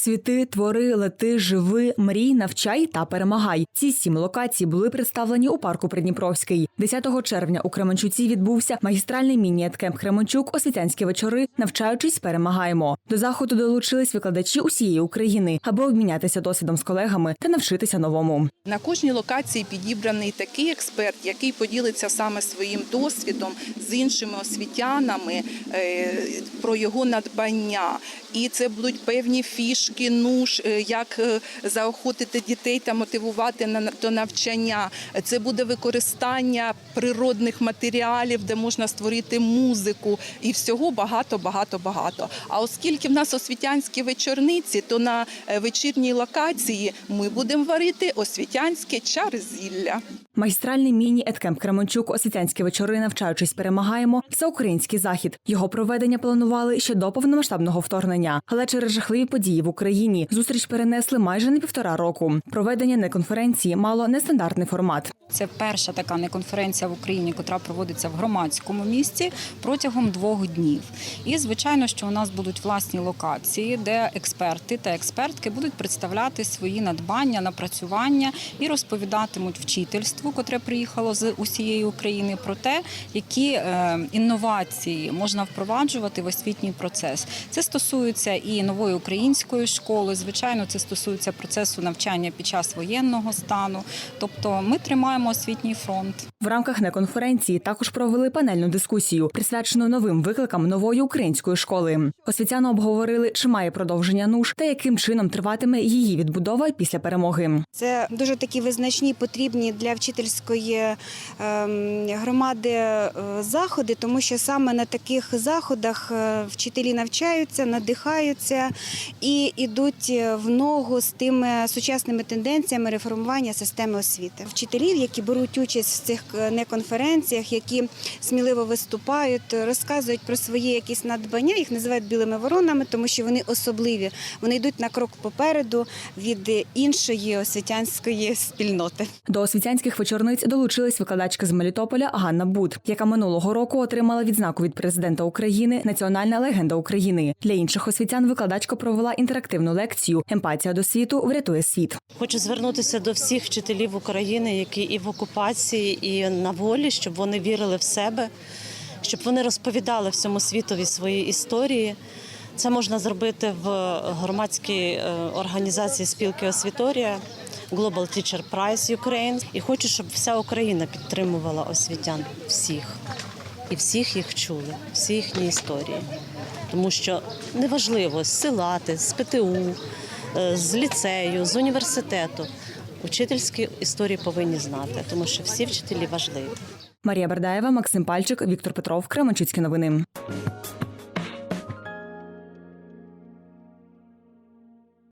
Світи, твори, лети, живи, мрій, навчай та перемагай. Ці сім локацій були представлені у парку Придніпровський. 10 червня у Кременчуці відбувся магістральний міні-еткемп Кременчук Освітянські вечори. Навчаючись, перемагаємо. До заходу долучились викладачі усієї України, аби обмінятися досвідом з колегами та навчитися новому. На кожній локації підібраний такий експерт, який поділиться саме своїм досвідом з іншими освітянами е, про його надбання. І це будуть певні фішки, нуж, е, як е, заохотити дітей та мотивувати на до навчання. Це буде використання природних матеріалів, де можна створити музику і всього багато, багато, багато. А оскільки в нас освітянські вечорниці, то на е, вечірній локації ми будемо варити освітянське чарзілля. Магістральний міні-еткемп Кременчук Освітянські вечори навчаючись перемагаємо. Всеукраїнський захід. Його проведення планували ще до повномасштабного вторгнення, але через жахливі події в Україні зустріч перенесли майже на півтора року. Проведення не конференції мало нестандартний формат. Це перша така неконференція в Україні, яка проводиться в громадському місці протягом двох днів. І звичайно, що у нас будуть власні локації, де експерти та експертки будуть представляти свої надбання, напрацювання і розповідатимуть вчительству, котре приїхало з усієї України, про те, які е, інновації можна впроваджувати в освітній процес. Це стосується і нової української школи. Звичайно, це стосується процесу навчання під час воєнного стану. Тобто, ми тримаємо освітній фронт. В рамках неконференції також провели панельну дискусію, присвячену новим викликам нової української школи. Освітяни обговорили, чи має продовження нуж та яким чином триватиме її відбудова після перемоги. Це дуже такі визначні, потрібні для вчительської ем, громади е, заходи, тому що саме на таких заходах е, вчителі навчаються, надихаються і йдуть в ногу з тими сучасними тенденціями реформування системи освіти. Вчителів, які беруть участь в цих е, неконференціях, які сміливо виступають, розказують про свої якісь надбання, їх називають білими воронами, тому що вони особливі. Вони йдуть на крок попереду від іншої освітянської спільноти. До освітянських вечорниць долучилась викладачка з Мелітополя Ганна Бут, яка минулого року отримала відзнаку від президента України Національна легенда України. Для інших освітян викладачка провела інтерактивну лекцію Емпатія до світу врятує світ. Хочу звернутися до всіх вчителів України, які і в окупації, і на волі, щоб вони вірили в себе, щоб вони розповідали всьому світові свої історії. Це можна зробити в громадській е, організації спілки Освіторія Global Teacher Prize Ukraine. І хочу, щоб вся Україна підтримувала освітян всіх і всіх їх чули, всі їхні історії. Тому що неважливо з села з ПТУ, е, з ліцею, з університету. Учительські історії повинні знати, тому що всі вчителі важливі. Марія Бердаєва, Максим Пальчик, Віктор Петров, Кременчуцькі новини.